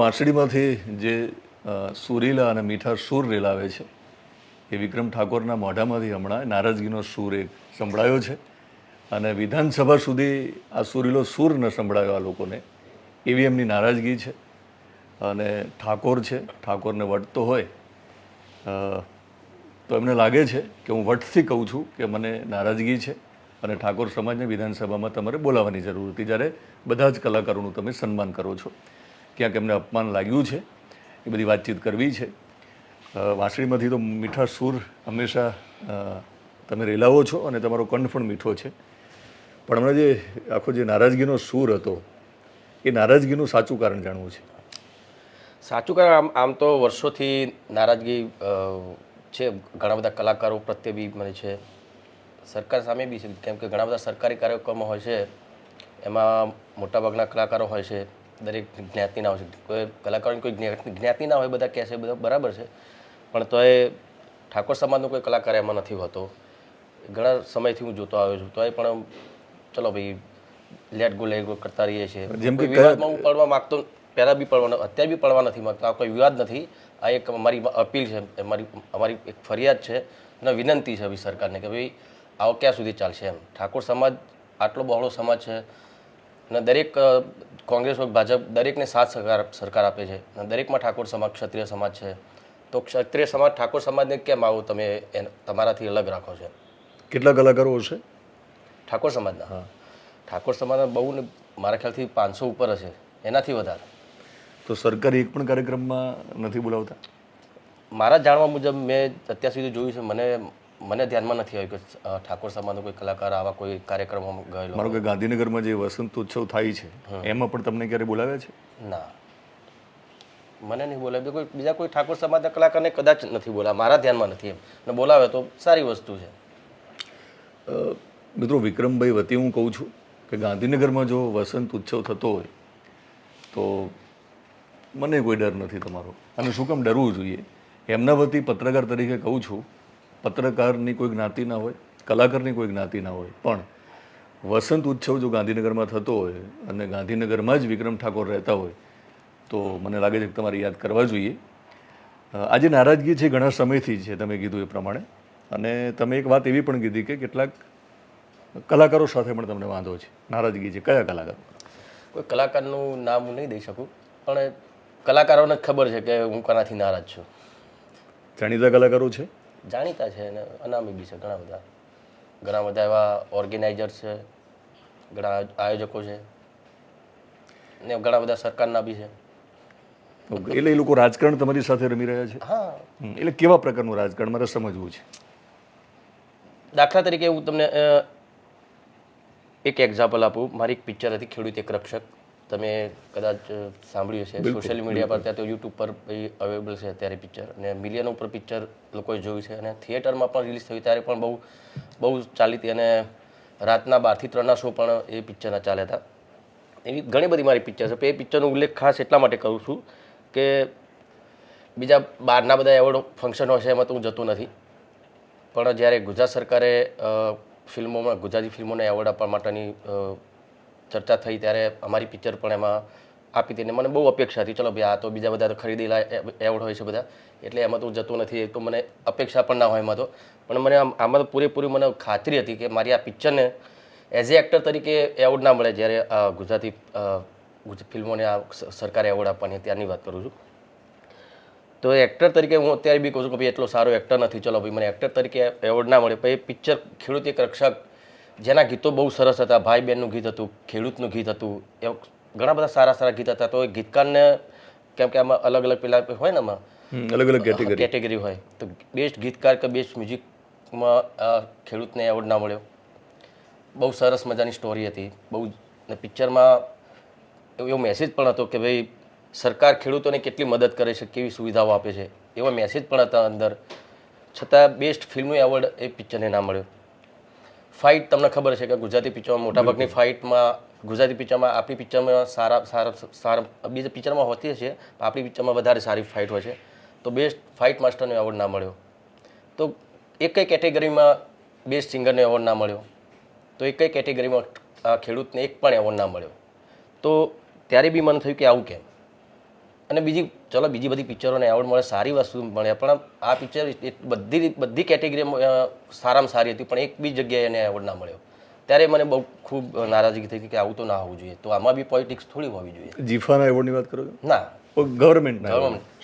વાંસળીમાંથી જે સુરીલા અને મીઠા સૂર રેલાવે છે, એ વિક્રમ ઠાકોરના મોઢામાંથી હમણાં નારાજગીનો સૂર એક સંભળાયો છે. અને વિધાનસભા સુધી આ સુરીલો સૂર ન સંભળાયો આ લોકોને, એવી એમની નારાજગી છે. અને ઠાકોર છે, ઠાકોરને વટતો હોય. તો એમને લાગે છે કે હું વટથી કહું છું કે મને નારાજગી છે અને ઠાકોર સમાજને વિધાનસભામાં તમારે બોલાવવાની જરૂર હતી. જ્યારે બધા જ કલાકારોનું તમે સન્માન કરો છો. ક્યાંક એમને અપમાન લાગ્યું છે, એ બધી વાતચીત કરવી છે. વાંસળીમાંથી તો મીઠા સૂર હંમેશા તમે રેલાવો છો અને તમારો કંઠ પણ મીઠો છે. પણ હમણાં જે આખો જે નારાજગીનો સૂર હતો, એ નારાજગીનું સાચું કારણ જાણવું છે? સાચું કારણ આમ આમ તો વર્ષોથી નારાજગી છે. ઘણા બધા કલાકારો પ્રત્યે બી મને છે. સરકાર સામે બી છે. કેમ કે ઘણા બધા સરકારી કાર્યક્રમો હોય છે. એમાં મોટાભાગના કલાકારો હોય છે. દરેક જ્ઞાતિના હોય છે. કોઈ કલાકારોની કોઈ જ્ઞા- જ્ઞાતિ ના હોય બધા કહે છે બધા બરાબર છે. પણ તો એ ઠાકોર સમાજનો કોઈ કલાકાર એમાં નથી હોતો. ઘણા સમયથી હું જોતો આવ્યો છું તો એ પણ ચલો ભાઈ લેટ ગો લેટ ગો કરતા રહીએ છીએ. જેમ કે વિવાદમાં હું પડવા માગતો પહેલાં બી પડવાનો અત્યારે બી પડવા નથી માંગતો. આ કોઈ વિવાદ નથી. આ એક અમારી અપીલ છે અમારી મારી અમારી એક ફરિયાદ છે અને વિનંતી છે ભાઈ સરકારને કે ભાઈ આવો ક્યાં સુધી ચાલશે એમ. ઠાકોર સમાજ આટલો બહોળો સમાજ છે અને દરેક કોંગ્રેસ ભાજપ દરેકને સાથ સરકાર સરકાર આપે છે. અને દરેકમાં ઠાકોર સમાજ ક્ષત્રિય સમાજ છે. તો ક્ષત્રિય સમાજ ઠાકોર સમાજને કેમ આવો તમે તમારાથી અલગ રાખો છો? કેટલા કલાકારો હશે? ઠાકોર સમાજના? હા. ઠાકોર સમાજના બહુ ને મારા ખ્યાલથી પાંચસો ઉપર હશે. એનાથી વધારે. તો સરકાર એક પણ કાર્યક્રમમાં નથી બોલાવતા? મારા જાણવા મુજબ મેં અત્યાર સુધી જોયું છે. મને મને ધ્યાનમાં નથી આવ્યું કે ઠાકોર સમાજનો કોઈ કલાકાર આવા કોઈ કાર્યક્રમમાં ગયેલો મારો કે ગાંધીનગરમાં જે વસંત ઉત્સવ થાય છે એમાં પણ તમને ક્યારે બોલાવ્યા છે? ના. મને નહીં બોલાવ્યું. કોઈ બીજા કોઈ ઠાકોર સમાજના કલાકારને કદાચ નથી બોલાવ્યા મારા ધ્યાનમાં નથી એમ. ને બોલાવે તો સારી વસ્તુ છે. મિત્રો વિક્રમભાઈ વતી હું કહું છું કે ગાંધીનગરમાં જો વસંત ઉત્સવ થતો હોય તો મને કોઈ ડર નથી તમારો. અને શું કામ ડરવું જોઈએ? એમના વતી પત્રકાર તરીકે કહું છું પત્રકારની કોઈ જ્ઞાતિ ના હોય કલાકારની કોઈ જ્ઞાતિ ના હોય. પણ વસંત ઉત્સવ જો ગાંધીનગરમાં થતો હોય અને ગાંધીનગરમાં જ વિક્રમ ઠાકોર રહેતા હોય તો મને લાગે છે કે તમારે યાદ કરવા જોઈએ. આજે નારાજગી છે ઘણા સમયથી છે તમે કીધું એ પ્રમાણે. અને તમે એક વાત એવી પણ કીધી કે કેટલાક કલાકારો સાથે પણ તમને વાંધો છે. નારાજગી છે. કયા કલાકારો? કોઈ કલાકારનું નામ હું નહીં દઈ શકું પણ કલાકારોને ખબર છે કે હું કોનાથી નારાજ છું. જાણીતા કલાકારો છે? જાણીતા છે અને અનામી બી છે ઘણા બધા. ઘણા બધા એવા ઓર્ગેનાઇઝર છે ઘણા આયોજકો છે ને ઘણા બધા સરકારના બી છે. એટલે એ લોકો રાજકારણ તમારી સાથે રમી રહ્યા છે? હા. એટલે કેવા પ્રકારનું રાજકારણ? મારે સમજવું છે. દાખલા તરીકે હું તમને એક એક્ઝામ્પલ આપું. મારી એક પિક્ચર હતી ખેડૂત એક રક્ષક. તમે કદાચ સાંભળ્યું છે સોશિયલ મીડિયા પર ત્યાં તો યુટ્યુબ પર અવેલેબલ છે અત્યારે પિક્ચર અને મિલિયન ઉપર પિક્ચર લોકોએ જોયું છે અને થિયેટરમાં પણ રિલીઝ થયું ત્યારે પણ બહુ બહુ ચાલી હતી અને રાતના બારથી ત્રણના શો પણ એ પિક્ચરના ચાલ્યા હતા. એવી ઘણી બધી મારી પિક્ચર છે. એ પિક્ચરનો ઉલ્લેખ ખાસ એટલા માટે કરું છું કે બીજા બહારના બધા એવોર્ડ ફંક્શનો છે એમાં તો હું જતો નથી. પણ જ્યારે ગુજરાત સરકારે ફિલ્મોમાં ગુજરાતી ફિલ્મોને એવોર્ડ આપવા માટેની ચર્ચા થઈ ત્યારે અમારી પિક્ચર પણ એમાં આપી હતી. ને મને બહુ અપેક્ષા હતી, ચલો ભાઈ, આ તો બીજા બધા તો ખરીદેલા એવોર્ડ હોય છે બધા. એટલે એમાં તો હું જતો નથી તો મને અપેક્ષા પણ ના હોય એમાં તો. પણ મને આમ- આમાં તો પૂરેપૂરી મને ખાતરી હતી કે મારી આ પિક્ચરને એઝ એ એક્ટર તરીકે એવોર્ડ ના મળે જ્યારે ગુજરાતી ફિલ્મોને આ સરકારે એવોર્ડ આપવાની. ત્યારની વાત કરું છું. તો એક્ટર તરીકે હું અત્યારે બી કહું છું કે ભાઈ, એટલો સારો એક્ટર નથી. ચલો ભાઈ, મને એક્ટર તરીકે એવોર્ડ ના મળે. પછી પિક્ચર ખેડૂત એક રક્ષક જેના ગીતો બહુ સરસ હતા ભાઈ બહેનનું ગીત હતું ખેડૂતનું ગીત હતું એ ઘણા બધા સારા સારા ગીત હતા. તો એ ગીતકારને કેમ કે આમાં અલગ અલગ પેલા હોય ને આમાં? અલગ અલગ કેટેગરી કેટેગરી હોય. તો બેસ્ટ ગીતકાર કે બેસ્ટ મ્યુઝિકમાં ખેડૂતને એવોર્ડ ના મળ્યો. બહુ સરસ મજાની સ્ટોરી હતી. બહુ ને પિક્ચરમાં એવો મેસેજ પણ હતો કે ભાઈ સરકાર ખેડૂતોને કેટલી મદદ કરે છે કેવી સુવિધાઓ આપે છે. એવો મેસેજ પણ હતા અંદર. છતાં બેસ્ટ ફિલ્મનો એવોર્ડ એ પિક્ચરને ના મળ્યો. ફાઇટ તમને ખબર છે કે ગુજરાતી પિક્ચરમાં મોટાભાગની ફાઇટમાં ગુજરાતી પિક્ચરમાં આપણી પિક્ચરમાં સારા સારા સારા બીજા પિક્ચરમાં હોતી છે પણ આપણી પિક્ચરમાં વધારે સારી ફાઇટ હોય છે. તો બેસ્ટ ફાઇટ માસ્ટરને એવોર્ડ ના મળ્યો. તો એક કઈ કેટેગરીમાં બેસ્ટ સિંગરને એવોર્ડ ના મળ્યો? તો એક કઈ કેટેગરીમાં ખેડૂતને એક પણ એવોર્ડ ના મળ્યો? તો ત્યારે બી મને થયું કે આવું કેમ? અને બીજી ચલો બીજી બધી પિક્ચરોને એવોર્ડ મળે સારી વસ્તુ મળે પણ આ પિક્ચર બધી બધી કેટેગરીમાં સારામાં સારી હતી પણ એક બી જગ્યાએ એને એવોર્ડ ના મળ્યો. ત્યારે મને બહુ ખૂબ નારાજગી થઈ કે આવું તો ના હોવું જોઈએ. તો આમાં બી પોલિટિક્સ થોડી હોવી જોઈએ. જીફાના એવોર્ડની વાત કરો ના. ગવર્મેન્ટ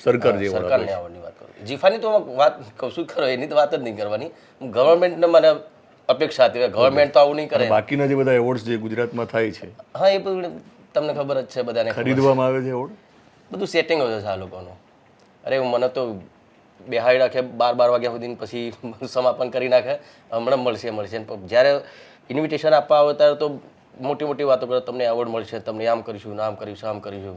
સરકાર સરકારની એવોર્ડની વાત કરું. જીફાની તો વાત કહું છું ખરો એની તો વાત જ નહીં કરવાની. ગવર્મેન્ટને મને અપેક્ષા હતી. ગવર્મેન્ટ તો આવું નહીં કરે. બાકીના જે બધા એવોર્ડ્સ જે ગુજરાતમાં થાય છે હા એ તમને ખબર જ છે બધાને. ખરીદવામાં આવે છે એવોર્ડ? બધું સેટિંગ હોય છે આ લોકોનું. અરે મને તો બેહાડી રાખે બાર બાર વાગ્યા સુધી પછી સમાપન કરી નાખે. હમણાં મળશે મળશે. પણ જ્યારે ઇન્વિટેશન આપવા આવે ત્યારે તો મોટી મોટી વાતો કરે તમને એવોર્ડ મળશે તમને આમ કરીશું આમ કરીશું આમ કરીશું.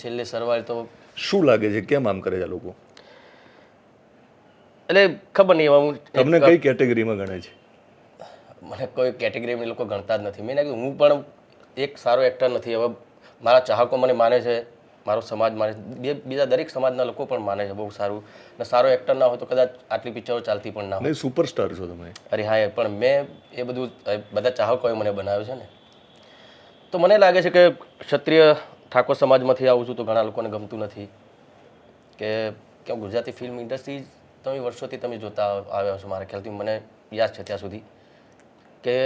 છેલ્લે સરવાળે તો શું લાગે છે? કેમ આમ કરે છે આ લોકો? એટલે ખબર નહીં હું તમને કઈ કેટેગરીમાં ગણે છે? મને કોઈ કેટેગરીમાં લોકો ગણતા જ નથી. મેં કીધું હું પણ એક સારો એક્ટર નથી. હવે મારા ચાહકો મને માને છે. મારો સમાજ માને છે બીજા દરેક સમાજના લોકો પણ માને છે બહુ સારું. ને સારો એક્ટર ના હોય તો કદાચ આટલી પિક્ચરો ચાલતી પણ ના હોય. સુપરસ્ટાર છો તમે. અરે હા પણ મેં એ બધું બધા ચાહકોએ મને બનાવ્યું છે ને. તો મને લાગે છે કે ક્ષત્રિય ઠાકોર સમાજમાંથી આવું છું તો ઘણા લોકોને ગમતું નથી. કે કેમ ગુજરાતી ફિલ્મ ઇન્ડસ્ટ્રી તમે વર્ષોથી તમે જોતા આવ્યા છો મારા ખ્યાલથી મને યાદ છે ત્યાં સુધી. કે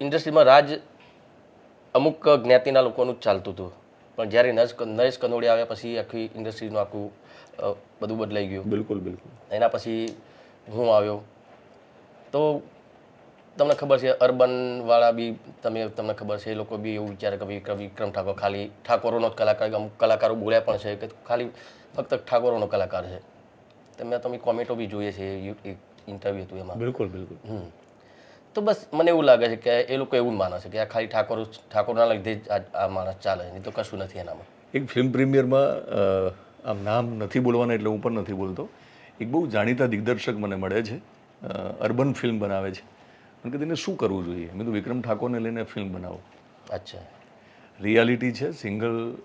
ઇન્ડસ્ટ્રીમાં રાજ અમુક જ્ઞાતિના લોકોનું જ ચાલતું હતું. પણ જ્યારે નરેશ નરેશ કનોડિયા આવ્યા પછી આખી ઇન્ડસ્ટ્રીનું આખું બધું બદલાઈ ગયું. બિલકુલ બિલકુલ. એના પછી હું આવ્યો. તો તમને ખબર છે અર્બન વાળા બી તમે તમને ખબર છે એ લોકો બી એવું વિચારે કે વિક્રમ વિક્રમ ઠાકોર ખાલી ઠાકોરોનો જ કલાકાર અમુક કલાકારો બોલ્યા પણ છે કે ખાલી ફક્ત ઠાકોરોનો કલાકાર છે. તમે તમે કોમેન્ટો બી જોઈએ છે ઇન્ટરવ્યુ હતું એમાં. બિલકુલ બિલકુલ. હમ. તો બસ મને એવું લાગે છે કે એ લોકો એવું માને છે કે આ ખાલી ઠાકોર ઠાકોરના લીધે જ આ માણસ ચાલે છે નહીં તો કશું નથી એનામાં. એક ફિલ્મ પ્રીમિયરમાં આમ નામ નથી બોલવાના એટલે હું પણ નથી બોલતો. એક બહુ જાણીતા દિગ્દર્શક મને મળે છે અર્બન ફિલ્મ બનાવે છે. અને કે તેને શું કરવું જોઈએ? મેં તો વિક્રમ ઠાકોરને લઈને ફિલ્મ બનાવો. અચ્છા. રિયાલિટી છે સિંગલ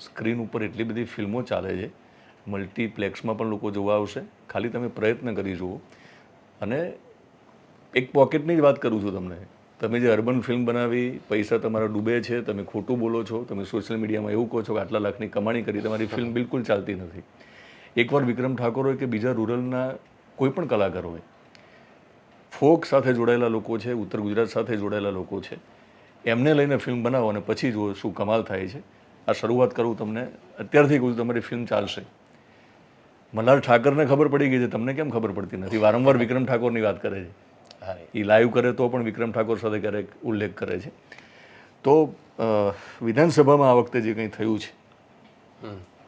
સ્ક્રીન ઉપર એટલી બધી ફિલ્મો ચાલે છે. મલ્ટીપ્લેક્સમાં પણ લોકો જોવા આવશે. ખાલી તમે પ્રયત્ન કરી જુઓ. અને એક પોકેટની જ વાત કરું છું તમને. તમે જે અર્બન ફિલ્મ બનાવી પૈસા તમારા ડૂબે છે તમે ખોટું બોલો છો તમે સોશિયલ મીડિયામાં એવું કહો છો કે આટલા લાખની કમાણી કરી તમારી ફિલ્મ બિલકુલ ચાલતી નથી. એકવાર વિક્રમ ઠાકોર હોય કે બીજા રૂરલના કોઈ પણ કલાકાર હોય ફોક સાથે જોડાયેલા લોકો છે ઉત્તર ગુજરાત સાથે જોડાયેલા લોકો છે એમને લઈને ફિલ્મ બનાવો અને પછી જુઓ શું કમાલ થાય છે. આ શરૂઆત કરું તમને. અત્યારથી કહું તમારી ફિલ્મ ચાલશે. મલ્હાર ઠાકરને ખબર પડી ગઈ છે. તમને કેમ ખબર પડતી નથી? વારંવાર વિક્રમ ઠાકોરની વાત કરે છે. એ લાઈવ કરે તો પણ વિક્રમ ઠાકોર સાથે ક્યારેક ઉલ્લેખ કરે છે. તો વિધાનસભામાં આ વખતે જે કંઈ થયું છે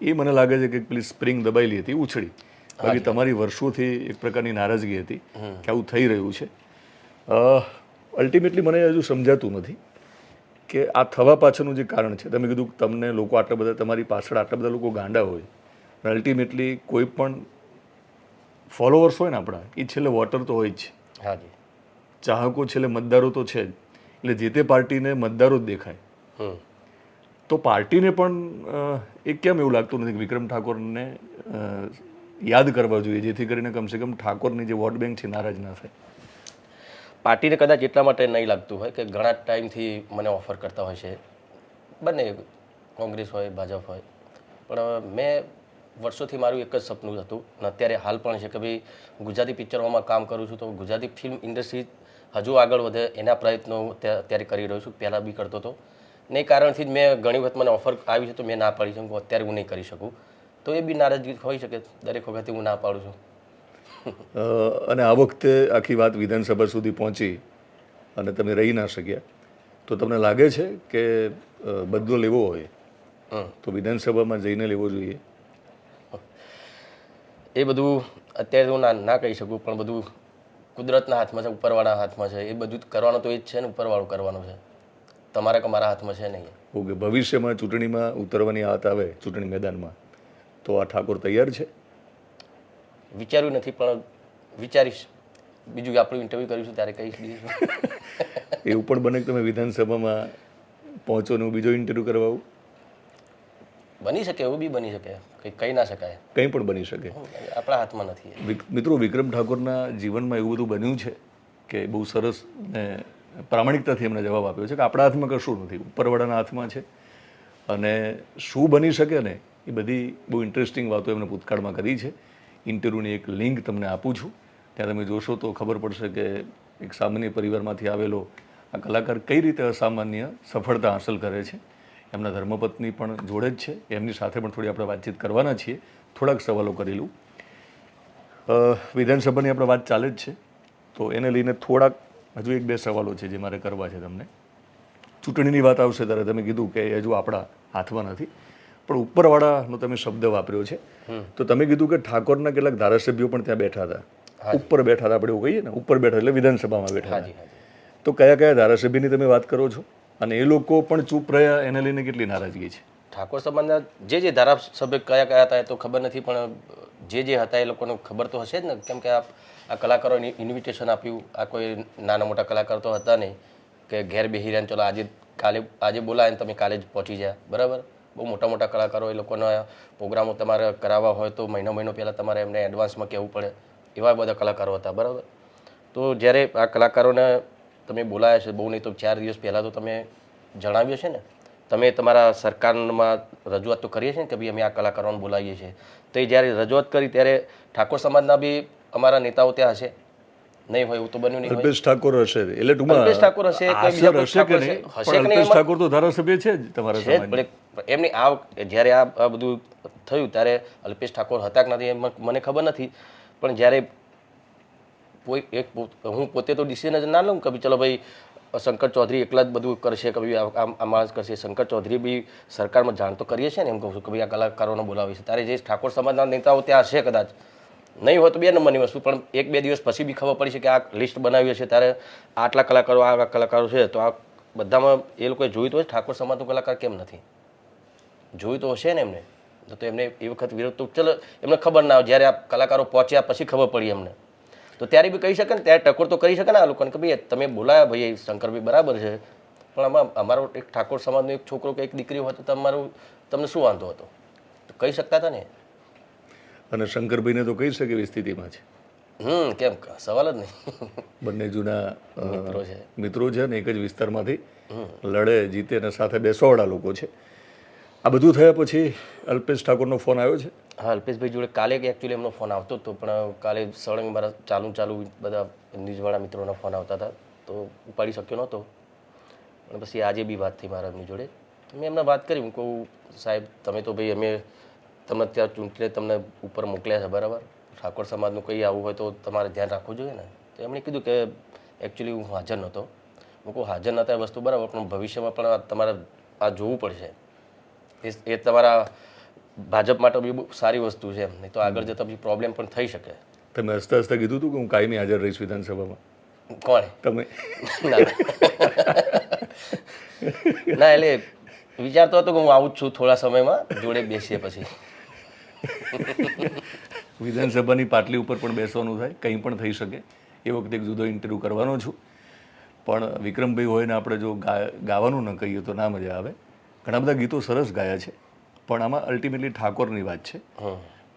એ મને લાગે છે કે પેલી સ્પ્રિંગ દબાયેલી હતી ઉછળી. બાકી તમારી વર્ષોથી એક પ્રકારની નારાજગી હતી કે આવું થઈ રહ્યું છે. અલ્ટિમેટલી મને હજુ સમજાતું નથી કે આ થવા પાછળનું જે કારણ છે તમે કીધું તમને લોકો આટલા બધા તમારી પાછળ આટલા બધા લોકો ગાંડા હોય પણ અલ્ટિમેટલી કોઈ પણ ફોલોવર્સ હોય ને આપણા એ છેલ્લે વોટર તો હોય જ છે. હાજી ચાહકો છેલ્લે મતદારો તો છે જ. એટલે જે તે પાર્ટીને મતદારો જ દેખાય. તો પાર્ટીને પણ એક એ કેમ એવું લાગતું નથી કે વિક્રમ ઠાકોરને યાદ કરવા જોઈએ જેથી કરીને કમસે કમ ઠાકોરની જે વોટ બેંક છે નારાજ ના થાય. પાર્ટીને કદાચ એટલા માટે નહીં લાગતું હોય કે ઘણા ટાઈમથી મને ઓફર કરતા હોય છે. બંને કોંગ્રેસ હોય ભાજપ હોય. પણ મેં વર્ષોથી મારું એક જ સપનું હતું. અને અત્યારે હાલ પણ છે કે ભાઈ ગુજરાતી પિક્ચરોમાં કામ કરું છું તો ગુજરાતી ફિલ્મ ઇન્ડસ્ટ્રી હજુ આગળ વધે એના પ્રયત્નો અત્યા- અત્યારે કરી રહ્યો છું. પહેલાં બી કરતો હતો. ને એ કારણથી જ મેં ઘણી વખત મને ઓફર આવી છે તો મેં ના પાડી શકું અત્યારે હું નહીં કરી શકું. તો એ બી નારાજગી હોઈ શકે. દરેક વખતે હું ના પાડું છું. અને આ વખતે આખી વાત વિધાનસભા સુધી પહોંચી અને તમે રહી ના શક્યા. તો તમને લાગે છે કે બદલો લેવો હોય? તો વિધાનસભામાં જઈને લેવો જોઈએ. એ બધું અત્યારે હું ના ના કહી શકું. પણ બધું કુદરતના હાથમાં છે ઉપરવાળા હાથમાં છે એ બધું કરવાનું તો એ જ છે ને ઉપરવાળું કરવાનું છે. તમારા કે મારા હાથમાં છે નહીં? ઓકે ભવિષ્યમાં ચૂંટણીમાં ઉતરવાની વાત આવે ચૂંટણી મેદાનમાં તો આ ઠાકોર તૈયાર છે? વિચાર્યું નથી પણ વિચારીશ. બીજું આપણું ઇન્ટરવ્યૂ કરીશું ત્યારે કહીશ બીજું એવું પણ બને કે તમે વિધાનસભામાં પહોંચો ને બીજો ઇન્ટરવ્યૂ કરવા આવું? બની શકે એવું બી બની શકે. કંઈ કહી ના શકાય. કંઈ પણ બની શકે. આપણા હાથમાં નથી. મિત્રો વિક્રમ ઠાકોરના જીવનમાં એવું બધું બન્યું છે કે બહુ સરસ ને પ્રામાણિકતાથી એમને જવાબ આપ્યો છે કે આપણા હાથમાં કશું નથી ઉપરવાળાના હાથમાં છે. અને શું બની શકે ને એ બધી બહુ ઇન્ટરેસ્ટિંગ વાતો એમણે ભૂતકાળમાં કરી છે. ઇન્ટરવ્યૂની એક લિંક તમને આપું છું. ત્યાં તમે જોશો તો ખબર પડશે કે એક સામાન્ય પરિવારમાંથી આવેલો આ કલાકાર કઈ રીતે અસામાન્ય સફળતા હાંસલ કરે છે. એમના ધર્મપત્ની પણ જોડે જ છે. એમની સાથે પણ થોડી આપણે વાતચીત કરવાના છીએ. થોડાક સવાલો કરી લઉં. વિધાનસભાની આપણે વાત ચાલે જ છે. તો એને લઈને થોડાક હજુ એક બે સવાલો છે જે મારે કરવા છે તમને. ચૂંટણીની વાત આવશે ત્યારે તમે કીધું કે હજુ આપણા હાથમાં નથી. પણ ઉપરવાળાનો તમે શબ્દ વાપર્યો છે. તો તમે કીધું કે ઠાકોરના કેટલાક ધારાસભ્યો પણ ત્યાં બેઠા હતા. ઉપર બેઠા હતા આપણે એવું કહીએ ને ઉપર બેઠા એટલે વિધાનસભામાં બેઠા તો કયા કયા ધારાસભ્યની તમે વાત કરો છો? અને એ લોકો પણ ચૂપ રહ્યા, એને લઈને કેટલી નારાજગી છે? ઠાકોર સમાજના જે જે ધારાસભ્ય કયા કયા હતા એ તો ખબર નથી, પણ જે જે હતા એ લોકોને ખબર તો હશે જ ને. કેમ કે આ આ કલાકારોને ઇન્વિટેશન આપ્યું. આ કોઈ નાના મોટા કલાકાર તો હતા નહીં કે ઘેર બેહી રહ્યા ચલો આજે કાલે, આજે બોલાય તમે કાલે જ પહોંચી જાય બરાબર? બહુ મોટા મોટા કલાકારો એ લોકોના પ્રોગ્રામો તમારે કરાવવા હોય તો મહિનો મહિનો પહેલાં તમારે એમને એડવાન્સમાં કહેવું પડે. એવા બધા કલાકારો હતા. બરાબર? તો જ્યારે આ કલાકારોને તમે બોલાયા છે બહુ નહીં તો ચાર દિવસ પહેલાં તો તમે જણાવ્યું છે ને? તમે તમારા સરકારમાં રજૂઆત તો કરીએ છીએ ને કે ભાઈ અમે આ કલાકારોને બોલાવીએ છીએ. તો એ જ્યારે રજૂઆત કરી ત્યારે ઠાકોર સમાજના બી અમારા નેતાઓ ત્યાં હશે? નહીં હોય એવું તો બન્યું નહીં અલ્પેશ ઠાકોર હશે. એટલે ટૂંકમાં અલ્પેશ ઠાકોર હશે, આશર હશે કે નહીં? હશે. કે નહીં ઠાકોર તો ધારાસભ્ય છે જ તમારા એક- એમની આ જ્યારે આ બધું થયું ત્યારે અલ્પેશ ઠાકોર હતા કે નથી મને ખબર નથી. પણ જ્યારે એક હું પોતે તો ડિસિઝન ના લઉં કે ચલો ભાઈ, શંકર ચૌધરી એકલા જ બધું કરશે કે ભાઈ આ- આમાં કરશે. શંકર ચૌધરી બી સરકારમાં જાણ તો કરીએ છીએ ને એમ કહું છું કે ભાઈ આ કલાકારોને બોલાવી છે તારે જે ઠાકોર સમાજના નેતાઓ ત્યાં હશે કદાચ. નહીં હોય તો બે નંબરની વસ્તુ, પણ એક બે દિવસ પછી બી ખબર પડી છે કે આ લિસ્ટ બનાવી છે. ત્યારે આટલા કલાકારો, આ કલાકારો છે તો આ બધામાં એ લોકોએ જોયું તો હોય ઠાકોર સમાજનો કલાકાર કેમ નથી? જોયું તો હશે ને એમને? તો એમને એ વખત વિરોધ તો ચલો, એમને ખબર ના આવે જ્યારે આ કલાકારો પહોંચ્યા પછી ખબર પડી એમને. તો ત્યારે બી કહી શકે ને ત્યારે ટકોર તો કરી શકે ને આ લોકોને કે ભાઈ તમે બોલાયા ભાઈ શંકરભાઈ બરાબર છે. પણ આમાં અમારો એક ઠાકોર સમાજનો એક છોકરો કે એક દીકરી હોય તો તમારું તમને શું વાંધો હતો? તો કહી શકતા હતા ને? અને શંકરભાઈને તો કહી શકે એવી સ્થિતિમાં છે. હમ કેમ સવાલ જ નહીં. બંને જૂના મિત્રો છે. મિત્રો છે ને એક જ વિસ્તારમાંથી લડે જીતે અને સાથે બેસવાવાળા લોકો છે. આ બધું થયા પછી અલ્પેશ ઠાકોરનો ફોન આવ્યો છે. હા, અલ્પેશભાઈ જોડે કાલે એકચ્યુઅલી એમનો ફોન આવતો હતો, પણ કાલે સળંગ મારા ચાલુ ચાલુ બધા ન્યૂઝવાળા મિત્રોના ફોન આવતા હતા, તો ઉપાડી શક્યો નહોતો. પણ પછી આજે બી વાત થઈ મારા એમની જોડે. મેં એમને વાત કરી, હું કહું, સાહેબ, તમે તો ભાઈ અમે તમને ત્યાં ચૂંટણી તમને ઉપર મોકલ્યા છે, બરાબર? ઠાકોર સમાજનું કંઈ આવું હોય તો તમારે ધ્યાન રાખવું જોઈએ ને? તો એમણે કીધું કે એકચ્યુઅલી હું હાજર નહોતો. હું કહું, હાજર નહોતા એ વસ્તુ બરાબર, પણ ભવિષ્યમાં પણ તમારે આ જોવું પડશે. એ તમારા ભાજપ માટે બી બહુ સારી વસ્તુ છે નહીં તો આગળ જતાં પછી પ્રોબ્લેમ પણ થઈ શકે. તમે હસતા હસતા કીધું હતું કે હું કાયમી હાજર રહીશ વિધાનસભામાં. કોણ? તમે? ના. એટલે વિચારતો હતો કે હું આવું જ છું થોડા સમયમાં જોડે બેસીએ પછી. વિધાનસભાની પાટલી ઉપર પણ બેસવાનું થાય કંઈ પણ થઈ શકે. એ વખતે એક જુદો ઇન્ટરવ્યૂ કરવાનો છું. પણ વિક્રમભાઈ હોય ને આપણે જો ગાવાનું ન કહીએ તો ના મજા આવે. ઘણા બધા ગીતો સરસ ગાયા છે. પણ આમાં અલ્ટિમેટલી ઠાકોરની વાત છે.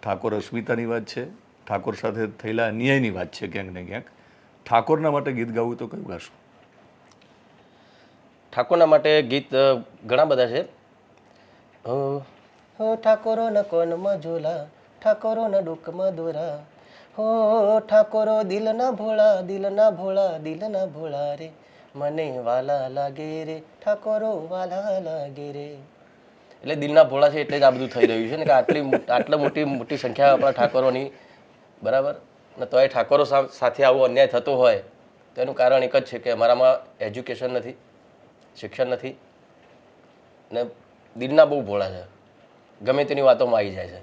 ઠાકોર અસ્મિતાની વાત છે. ઠાકોર સાથે થયેલા અન્યાયની વાત છે ક્યાંક ને ક્યાંક. ઠાકોરના માટે ગીત ગાવું તો કયું ગાશું? ઠાકોરના માટે ગીત ઘણા બધા છે. ઠાકોરો ન કોન મજોલા ઠાકોરો ન ડુકમાં દોરા. હો ઠાકોરો દિલના ભોળા દિલના ભોળા દિલના ભોળા રે. મને વાલા લાગે રે ઠાકોરો વાલા લાગે રે. એટલે દિલના ભોળા છે એટલે જ આ બધું થઈ રહ્યું છે ને કે આટલી આટલી મોટી મોટી સંખ્યા આપણા ઠાકોરોની બરાબર? ને તોય ઠાકોરો સા- સાથે આવો અન્યાય થતો હોય તો એનું કારણ એક જ છે કે અમારામાં એજ્યુકેશન નથી શિક્ષણ નથી ને દિલના બહુ ભોળા છે. ગમે તેની વાતોમાં આવી જાય છે.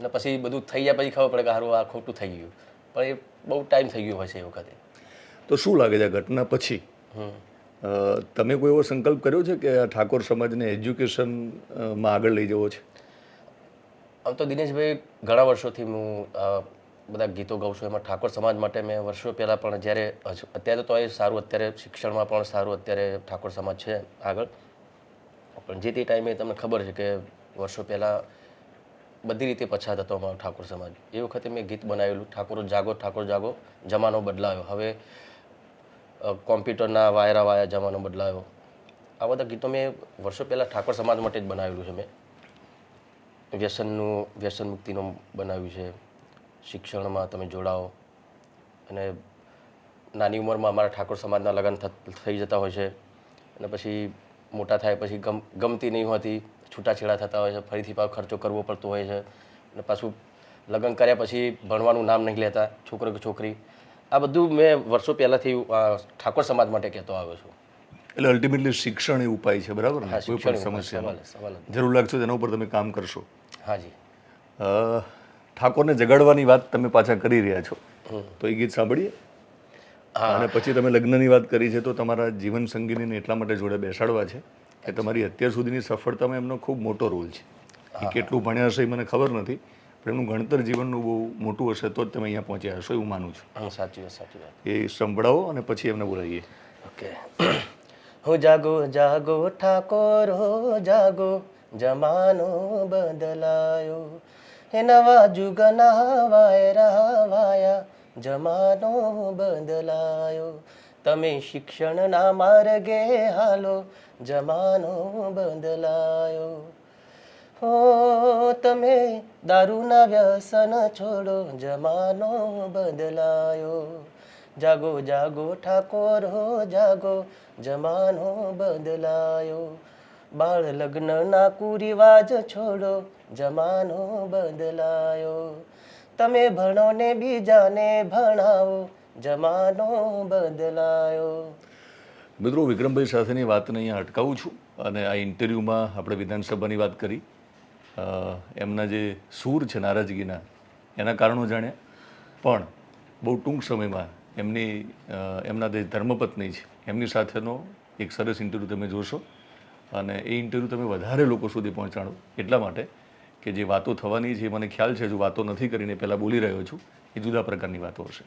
ને પછી બધું થઈ જાય પછી ખબર પડે કે સારું આ ખોટું થઈ ગયું. પણ એ બહુ ટાઈમ થઈ ગયો હોય છે એ વખતે. તો શું લાગે છે ઘટના પછી? હમ. તમે કોઈ એવો સંકલ્પ કર્યો છે કે આ ઠાકોર સમાજને એજ્યુકેશનમાં આગળ લઈ જવો છે? આમ તો દિનેશભાઈ, ઘણા વર્ષોથી હું બધા ગીતો ગાઉં છું. એમાં ઠાકોર સમાજ માટે મેં વર્ષો પહેલાં પણ જ્યારે અત્યારે તો એ સારું, અત્યારે શિક્ષણમાં પણ સારું, અત્યારે ઠાકોર સમાજ છે આગળ. પણ જે તે ટાઈમે તમને ખબર છે કે વર્ષો પહેલાં બધી રીતે પછાત હતો અમારો ઠાકોર સમાજ. એ વખતે મેં ગીત બનાવેલું, ઠાકોર જાગો ઠાકોર જાગો, જમાનો બદલાયો. હવે કોમ્પ્યુટરના વાયરા વાયા જમાનો બદલાયો. આ બધા ગીતો મેં વર્ષો પહેલાં ઠાકોર સમાજ માટે જ બનાવેલું છે મેં. વ્યસનનું, વ્યસન મુક્તિનું બનાવ્યું છે. શિક્ષણમાં તમે જોડાઓ. અને નાની ઉંમરમાં અમારા ઠાકોર સમાજના લગ્ન થઈ જતા હોય છે. અને પછી મોટા થાય પછી ગમ, ગમતી નહીં હોતી, છૂટાછેડા થતા હોય છે, ફરીથી પાછો ખર્ચો કરવો પડતો હોય છે. અને પાછું લગ્ન કર્યા પછી ભણવાનું નામ નહીં લેતા, છોકરો કે છોકરી. આ બધું મેં વર્ષો પહેલાંથી ઠાકોર સમાજ માટે કહેતો આવ્યો છું. એટલે અલ્ટિમેટલી શિક્ષણ એ ઉપાય છે બરાબર ને? કોઈ પણ જ. જરૂર લાગશે તેના ઉપર તમે કામ કરશો. હાજી ઠાકોરને જગાડવાની વાત તમે પાછા કરી રહ્યા છો. તો એ ગીત સાંભળીએ? અને પછી તમે લગ્નની વાત કરી છે તો તમારા જીવન સંગીનીને એટલા માટે જોડે બેસાડવા છે કે તમારી અત્યાર સુધીની સફળતામાં એમનો ખૂબ મોટો રોલ છે. એ કેટલું ભણ્યા હશે એ મને ખબર નથી. પણ એમનું ગણતર જીવનનું બહુ મોટું હશે તો જ તમે અહીંયા પહોંચ્યા હશો એવું માનું છું. સાચી વાત સાચી વાત. એ સંભળાવો અને પછી એમને બોલાવીએ. ઓકે. હો જાગો જાગો ઠાકોર હો જાગો જમાનો બદલાયો. હે નવા જુગના વાયરા વાયા જમાનો બદલાયો. તમે શિક્ષણના માર્ગે હાલો જમાનો બદલાયો. હો, તમે દારૂના વ્યસન છોડો, જમાનો બદલાયો. જાગો જાગો, ઠાકોર હો, જાગો, જમાનો બદલાયો. બાળ લગ્નના કુરિવાજ છોડો, જમાનો બદલાયો. તમે ભણો ને બીજાને ભણાવો, જમાનો બદલાયો. મિત્રો, વિક્રમભાઈ સાથેની વાતને અહીંયા અટકાવું છું અને આ ઇન્ટરવ્યૂમાં આપણે વિધાનસભાની વાત કરી. એમના જે સૂર છે નારાજગીના, એના કારણો જાણ્યા. પણ બહુ ટૂંક સમયમાં એમની એમના જે ધર્મપત્ની છે, એમની સાથેનો એક સરસ ઇન્ટરવ્યૂ તમે જોશો. અને એ ઇન્ટરવ્યૂ તમે વધારે લોકો સુધી પહોંચાડો. એટલા માટે કે જે વાતો થવાની છે મને ખ્યાલ છે જો વાતો નથી કરીને પહેલાં બોલી રહ્યો છું. એ જુદા પ્રકારની વાતો હશે.